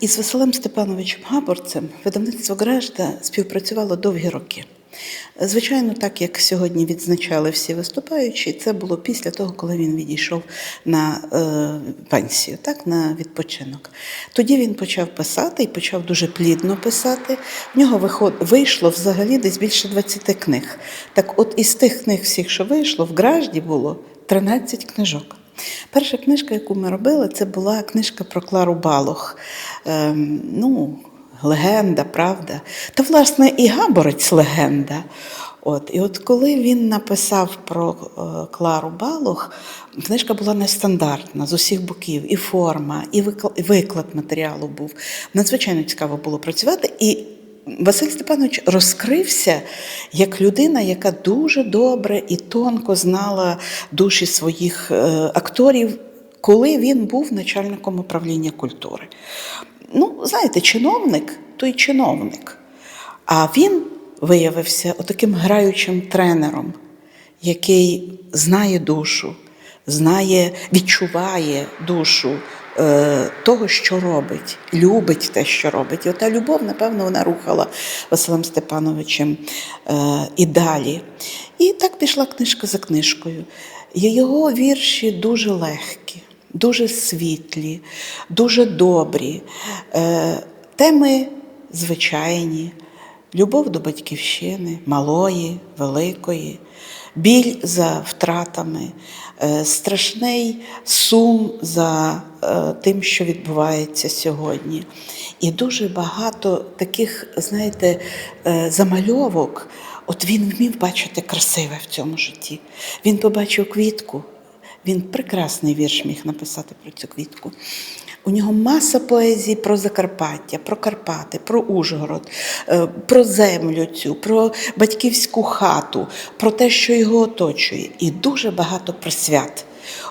Із Василем Степановичем Габорцем видавництво Гражда співпрацювало довгі роки. Звичайно, так як сьогодні відзначали всі виступаючі, це було після того, коли він відійшов на е, пенсію, так, на відпочинок. Тоді він почав писати і почав дуже плідно писати. В нього виход, вийшло взагалі десь більше 20 книг. Так от із тих книг всіх, що вийшло, в Гражді було 13 книжок. Перша книжка, яку ми робили, це була книжка про Клару Балох. Ем, ну, легенда, правда. Та, власне, і Габорець легенда. От, і от коли він написав про е, Клару Балох, книжка була нестандартна з усіх боків, і форма, і виклад матеріалу був. Надзвичайно цікаво було працювати. І Василь Степанович розкрився як людина, яка дуже добре і тонко знала душі своїх е, акторів, коли він був начальником управління культури. Ну, знаєте, чиновник то й чиновник. А він виявився отаким граючим тренером, який знає душу, знає, відчуває душу того, що робить, любить те, що робить. І ота любов, напевно, вона рухала Василем Степановичем е, і далі. І так пішла книжка за книжкою. Його вірші дуже легкі, дуже світлі, дуже добрі. Е, теми звичайні. Любов до батьківщини, малої, великої, біль за втратами, е, страшний сум за е, тим, що відбувається сьогодні. І дуже багато таких, знаєте, е, замальовок. От він вмів бачити красиве в цьому житті. Він побачив квітку. Він прекрасний вірш міг написати про цю квітку. У нього маса поезії про Закарпаття, про Карпати, про Ужгород, е, про землю цю, про батьківську хату, про те, що його оточує, і дуже багато присвят.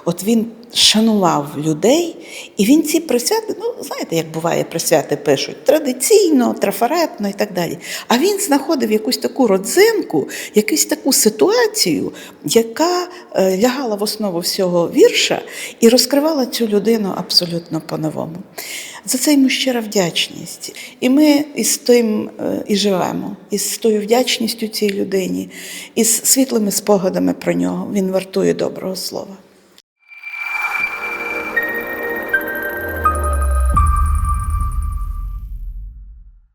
От він шанував людей, і він ці присвяти, ну знаєте, як буває, присвяти пишуть традиційно, трафаретно і так далі. А він знаходив якусь таку родзинку, якусь таку ситуацію, яка е, лягала в основу всього вірша і розкривала цю людину абсолютно по-новому. За це йому щира вдячність. І ми із тим е, і живемо, із тою вдячністю цій людині, із світлими спогадами про нього. Він вартує доброго слова.